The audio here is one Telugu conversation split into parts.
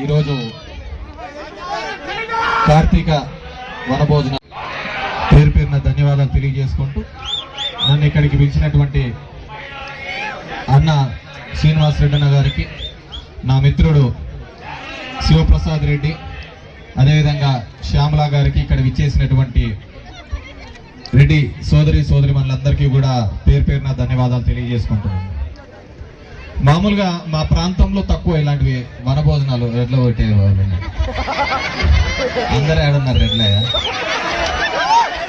ఈరోజు కార్తీక వనభోజన. పేరు పేరున ధన్యవాదాలు తెలియజేసుకుంటూ నన్ను ఇక్కడికి పిలిచినటువంటి అన్న శ్రీనివాస్ రెడ్డి అన్న గారికి నా మిత్రుడు శివప్రసాద్ రెడ్డి అదేవిధంగా శ్యామలా గారికి ఇక్కడ విచ్చేసినటువంటి రెడ్డి సోదరి సోదరి మనందరికీ కూడా పేరు పేరున ధన్యవాదాలు తెలియజేసుకుంటున్నాను. మామూలుగా మా ప్రాంతంలో తక్కువ ఇలాంటివి వనభోజనాలు రెడ్ల ఒకటి వాళ్ళు అందరూ ఏడున్నారు రెడ్లయ్య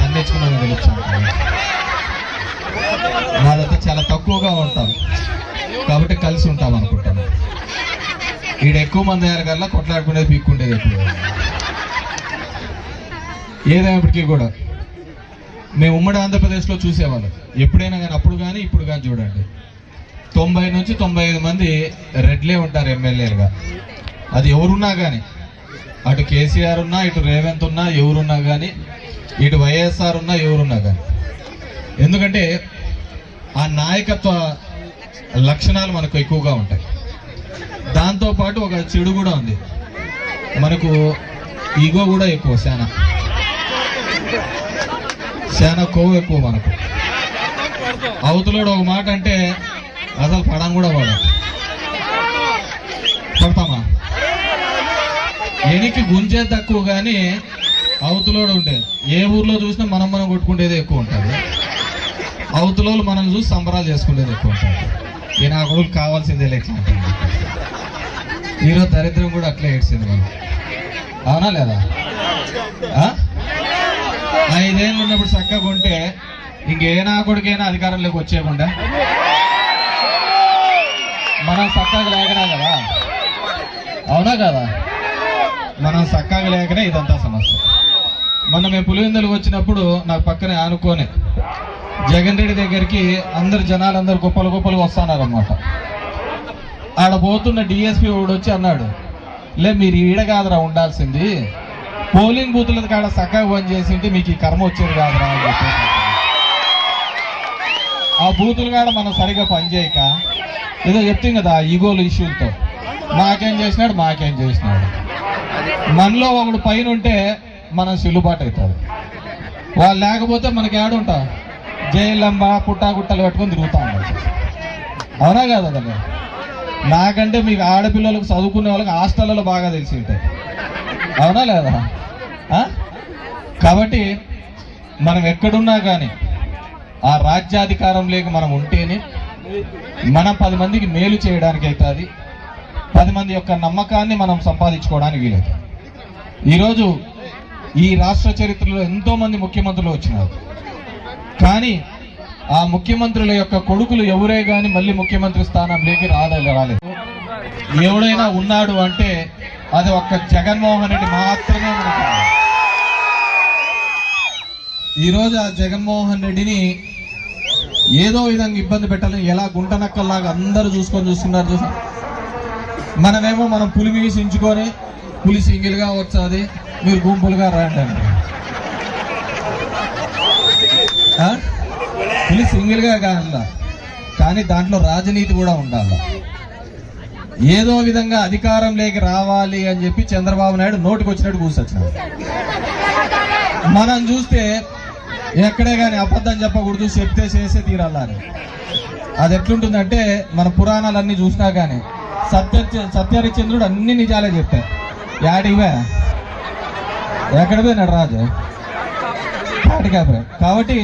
అందించుకున్నాను తెలుసు దగ్గర చాలా తక్కువగా ఉంటాం. కాబట్టి కలిసి ఉంటాం అనుకుంటాను ఈడ ఎక్కువ మంది అయ్యారు కల్లా కొట్లాడుకునేది పీక్కుండేది ఎక్కువ ఏదైనప్పటికీ కూడా మేము ఉమ్మడి ఆంధ్రప్రదేశ్లో చూసేవాళ్ళం. ఎప్పుడైనా కానీ అప్పుడు కానీ ఇప్పుడు కానీ చూడండి. తొంభై నుంచి తొంభై ఐదు మంది రెడ్లే ఉంటారు ఎమ్మెల్యేలుగా. అది ఎవరున్నా కానీ అటు కేసీఆర్ ఉన్నా ఇటు రేవంత్ ఉన్నా ఎవరున్నా కానీ ఇటు వైఎస్ఆర్ ఉన్నా ఎవరున్నా కానీ ఎందుకంటే ఆ నాయకత్వ లక్షణాలు మనకు ఎక్కువగా ఉంటాయి. దాంతోపాటు ఒక చెడు కూడా ఉంది. మనకు ఈగో కూడా ఎక్కువ శానా. శానా కొవ్వు ఎక్కువ మనకు. అవతలోడు ఒక మాట అంటే అసలు పడం కూడా పడం పడతామా? ఎనికి గుంజే తక్కువ కానీ అవతలోడు ఉండేది. ఏ ఊర్లో చూసినా మనం మనం కొట్టుకునేది ఎక్కువ ఉంటుంది. అవతలోళ్ళు మనం చూసి సంబరాలు చేసుకునేది ఎక్కువ ఉంటుంది. ఈ నా కొడుకు కావాల్సిందే ఎట్లా ఈరోజు దరిద్రం కూడా అట్లే ఏడ్చింది మనం అవునా లేదా? ఐదేళ్ళు ఉన్నప్పుడు చక్కగా ఉంటే ఇంకే నా కొడుకైనా అధికారంలోకి వచ్చేయకుండా? మనం చక్కగా లేకనే కదా? అవునా కదా? మనం చక్కగా లేకనే ఇదంతా సమస్య. మొన్న మేము పులివెందులు వచ్చినప్పుడు నాకు పక్కనే ఆనుకొని జగన్ రెడ్డి దగ్గరికి అందరు జనాలందరూ గొప్పలు గొప్పలు వస్తున్నారు అనమాట ఆడ పోతున్న డిఎస్పి వాడు వచ్చి అన్నాడు లే మీరు ఈడ కాదురా ఉండాల్సింది. పోలింగ్ బూత్ల కాడ చక్కగా పని చేసింటే మీకు ఈ కర్మ వచ్చేది కాదురా అని చెప్పేసి ఆ బూతులు కాడ మనం సరిగా పని చేయక ఏదో చెప్తాం కదా ఈగోలు ఇష్యూలతో. మాకేం చేసినాడు మాకేం చేసినాడు. మనలో ఒకడు పైన ఉంటే మనం సిల్లుబాటు అవుతుంది వాళ్ళు లేకపోతే మనకి ఏడుంటా? జైలంబ పుట్టాగుట్టలు పెట్టుకొని తిరుగుతా ఉండాలి అవునా కదా అదే నాకంటే మీకు ఆడపిల్లలకు చదువుకునే వాళ్ళకి హాస్టల్లో బాగా తెలిసి ఉంటాయి. అవునా లేదా? కాబట్టి మనం ఎక్కడున్నా కానీ ఆ రాజ్యాధికారం లేక మనం ఉంటేనే మనం పది మందికి మేలు చేయడానికి అవుతుంది. పది మంది యొక్క నమ్మకాన్ని మనం సంపాదించుకోవడానికి వీలవుతుంది. ఈరోజు ఈ రాష్ట్ర చరిత్రలో ఎంతో మంది ముఖ్యమంత్రులు వచ్చినారు. కానీ ఆ ముఖ్యమంత్రుల యొక్క కొడుకులు ఎవరే గాని మళ్ళీ ముఖ్యమంత్రి స్థానంలోకి రాలేదు రాలేదు. ఎవడైనా ఉన్నాడు అంటే అది ఒక్క జగన్మోహన్ రెడ్డి మాత్రమే మనకు ఈరోజు ఆ జగన్మోహన్ రెడ్డిని ఏదో విధంగా ఇబ్బంది పెట్టాలని ఎలా గుంటనక్కల్లాగా అందరూ చూసుకొని చూస్తున్నారు చూసా? మనమేమో మనం పులి మీసించుకొని పులి సింగిల్గా వచ్చాది మీరు గుంపులుగా రండి అండి పులి సింగిల్గా కాదా? కానీ దాంట్లో రాజనీతి కూడా ఉండాలి. ఏదో విధంగా అధికారంలోకి రావాలి అని చెప్పి చంద్రబాబు నాయుడు నోటికి వచ్చినట్టు కూర్చొచ్చినాడు మనం చూస్తే ఎక్కడే కానీ అబద్ధం చెప్పకూడదు చెప్తే చేసే తీరాలని అది ఎట్లుంటుందంటే మన పురాణాలన్నీ చూసినా కానీ సత్య సత్యహరిచంద్రుడు అన్ని నిజాలే చెప్పారు యాడివే ఎక్కడ పోయినాడు రాజు? కాటికాపురే కాబట్టి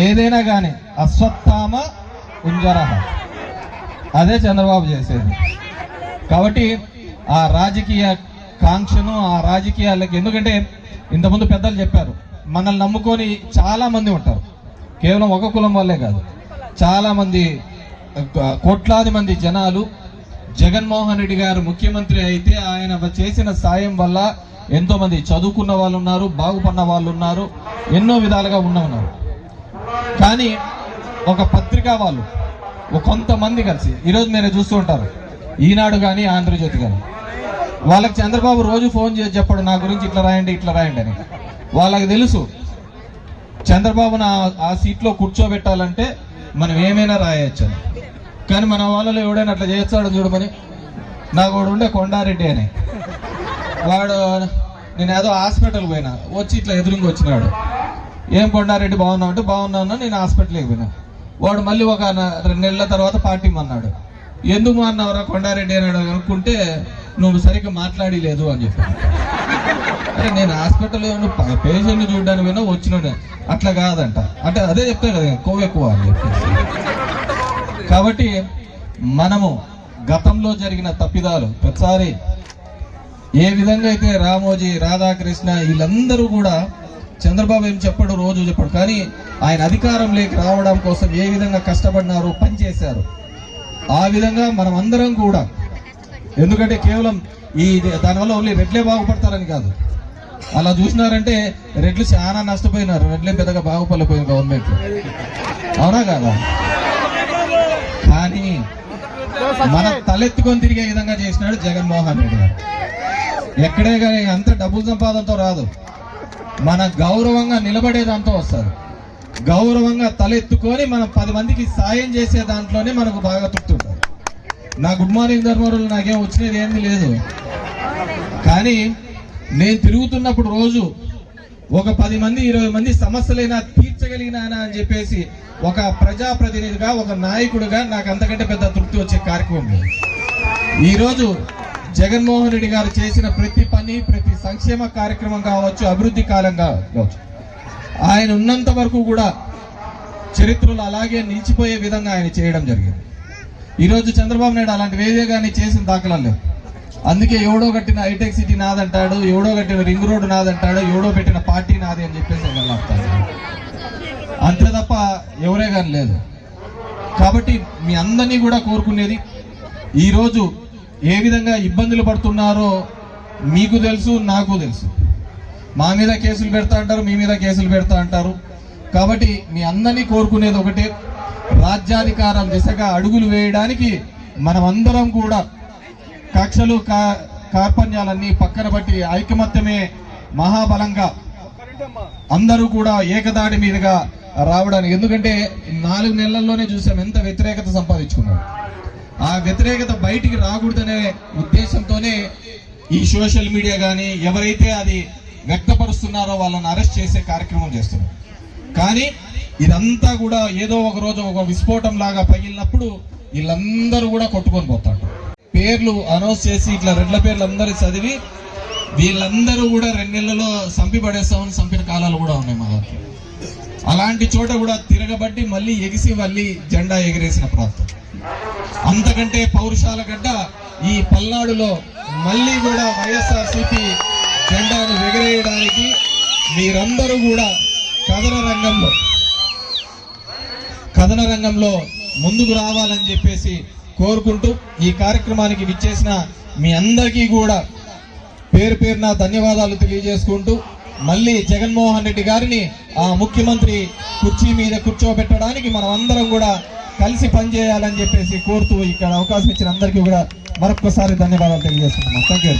ఏదైనా కానీ అశ్వత్థామ ఉంజరహ. అదే చంద్రబాబు చేసేది. కాబట్టి ఆ రాజకీయ కాంక్షను ఆ రాజకీయాలకి ఎందుకంటే ఇంతకుముందు పెద్దలు చెప్పారు మనల్ని నమ్ముకొని చాలామంది ఉంటారు. కేవలం ఒక కులం వల్లే కాదు. చాలామంది కోట్లాది మంది జనాలు జగన్మోహన్ రెడ్డి గారు ముఖ్యమంత్రి అయితే ఆయన చేసిన సాయం వల్ల ఎంతోమంది చదువుకున్న వాళ్ళు ఉన్నారు బాగుపడిన వాళ్ళు ఉన్నారు ఎన్నో విధాలుగా ఉన్న ఉన్నారు. కానీ ఒక పత్రికా వాళ్ళు కొంతమంది కలిసి ఈరోజు మీరు చూస్తూ ఉంటారు ఈనాడు కానీ ఆంధ్రజ్యోతి కానీ. వాళ్ళకి చంద్రబాబు రోజు ఫోన్ చేసి చెప్పాడు నా గురించి ఇట్లా రాయండి ఇట్లా రాయండి అని. వాళ్ళకి తెలుసు. చంద్రబాబును ఆ- సీట్లో కూర్చోబెట్టాలంటే మనం ఏమైనా రాయొచ్చు కానీ మన వాళ్ళలో ఎవడైనా అట్లా చేస్తాడు చూడమని నాకు వాడు ఉండే కొండారెడ్డి అని. వాడు నేను ఏదో హాస్పిటల్ పోయినా. వచ్చి ఇట్లా ఎదురుగా వచ్చినాడు. ఏం కొండారెడ్డి బాగున్నావు? అంటే బాగున్నాను నేను హాస్పిటల్కి పోయినా. వాడు మళ్ళీ ఒక రెండు నెలల తర్వాత పార్టీ అన్నాడు ఎందుకు అన్నావురా కొండారెడ్డి? అని అనుకుంటే నువ్వు సరిగ్గా మాట్లాడి లేదు అని చెప్పాను అంటే నేను హాస్పిటల్లో పేషెంట్ని చూడడానికి పోయినా వచ్చిన అట్లా కాదంట. అంటే అదే చెప్తాను కదా కొవ్వు ఎక్కువ అని చెప్పేసి కాబట్టి మనము గతంలో జరిగిన తప్పిదాలు ప్రతిసారి ఏ విధంగా అయితే రామోజీ రాధాకృష్ణ వీళ్ళందరూ కూడా చంద్రబాబు ఏం చెప్పడు రోజు చెప్పడు. కానీ ఆయన అధికారం లేక రావడం కోసం ఏ విధంగా కష్టపడినారు పనిచేశారు. ఆ విధంగా మనం అందరం కూడా ఎందుకంటే కేవలం ఈ దానివల్ల ఓన్లీ రెడ్లే బాగుపడతారని కాదు. అలా చూసినారంటే రెడ్లు చాలా నష్టపోయినారు. రెడ్లే పెద్దగా బాగుపడలేకపోయింది గవర్నమెంట్ అవునా కాదా? కానీ మన తలెత్తుకొని తిరిగే విధంగా చేసినాడు జగన్మోహన్ రెడ్డి గారు. ఎక్కడే కానీ అంత డబ్బులు సంపాదనతో రాదు. మన గౌరవంగా నిలబడేదాంతో వస్తారు. గౌరవంగా తలెత్తుకొని మనం పది మందికి సాయం చేసే దాంట్లోనే మనకు బాగా తృప్తి ఉంటుంది నా గుడ్ మార్నింగ్ ధర్మవరంలో నాకేం వచ్చినది ఏంది లేదు. కానీ నేను తిరుగుతున్నప్పుడు రోజు ఒక పది మంది ఇరవై మంది సమస్యలైనా తీర్చగలిగినానా అని చెప్పేసి ఒక ప్రజాప్రతినిధిగా ఒక నాయకుడిగా నాకు అంతకంటే పెద్ద తృప్తి వచ్చే కార్యక్రమం లేదు ఈరోజు జగన్మోహన్ రెడ్డి గారు చేసిన ప్రతి పని ప్రతి సంక్షేమ కార్యక్రమం కావచ్చు అభివృద్ధి కాలంగా కావచ్చు ఆయన ఉన్నంత వరకు కూడా చరిత్రలో అలాగే నిలిచిపోయే విధంగా ఆయన చేయడం జరిగింది. ఈరోజు చంద్రబాబు నాయుడు అలాంటి వేదే కానీ చేసిన దాఖలాలు లేవు. అందుకే ఎవడో కట్టిన హైటెక్ సిటీ నాదంటాడు ఎవడో కట్టిన రింగ్ రోడ్ నాదంటాడు ఎవడో పెట్టిన పార్టీ నాది అని చెప్పేసి ఆయన వెళ్ళాపుతాడు అంతే తప్ప ఎవరే కానీ లేదు. కాబట్టి మీ అందరినీ కూడా కోరుకునేది ఈరోజు ఏ విధంగా ఇబ్బందులు పడుతున్నారో మీకు తెలుసు నాకు తెలుసు. మా మీద కేసులు పెడతా అంటారు మీ మీద కేసులు పెడతా అంటారు. కాబట్టి మీ అందరినీ కోరుకునేది ఒకటే రాజ్యాధికారం దిశగా అడుగులు వేయడానికి మనమందరం కూడా కక్షలు కా కార్పణ్యాలన్నీ పక్కన బట్టి ఐకమత్యమే మహాబలంగా అందరూ కూడా ఏకదాడి మీదుగా రావడానికి. ఎందుకంటే నాలుగు నెలల్లోనే చూసాం ఎంత వ్యతిరేకత సంపాదించుకున్నాడు ఆ వ్యతిరేకత బయటికి రాకూడదనే ఉద్దేశంతోనే ఈ సోషల్ మీడియా కానీ ఎవరైతే అది వ్యక్తపరుస్తున్నారో వాళ్ళని అరెస్ట్ చేసే కార్యక్రమం చేస్తున్నారు. కానీ ఇదంతా కూడా ఏదో ఒక రోజు ఒక విస్ఫోటం లాగా పగిలినప్పుడు వీళ్ళందరూ కూడా కొట్టుకొని పోతాడు పేర్లు అనౌన్స్ చేసి ఇట్లా రెడ్ల పేర్లు అందరూ చదివి వీళ్ళందరూ కూడా రెండు నెలల్లో సంపి పడేస్తామని సంపిన కాలాలు కూడా ఉన్నాయి మా దగ్గర అలాంటి చోట కూడా తిరగబట్టి మళ్ళీ ఎగిసి మళ్ళీ జెండా ఎగిరేసిన ప్రాంతం. అంతకంటే పౌరుషాల గడ్డ ఈ పల్నాడులో మళ్ళీ కూడా వైఎస్ఆర్సీపీ జెండాను ఎగిరేయడానికి మీరందరూ కూడా కథన రంగంలో కథన రంగంలో ముందుకు రావాలని చెప్పేసి కోరుకుంటూ ఈ కార్యక్రమానికి విచ్చేసిన మీ అందరికీ కూడా పేరు పేరున ధన్యవాదాలు తెలియజేసుకుంటూ మళ్ళీ జగన్మోహన్ రెడ్డి గారిని ఆ ముఖ్యమంత్రి కుర్చీ మీద కూర్చోబెట్టడానికి మనం అందరం కూడా కలిసి పనిచేయాలని చెప్పేసి కోరుతూ ఇక్కడ అవకాశం ఇచ్చిన అందరికీ కూడా మరొకసారి ధన్యవాదాలు తెలియజేస్తున్నాం. Thank you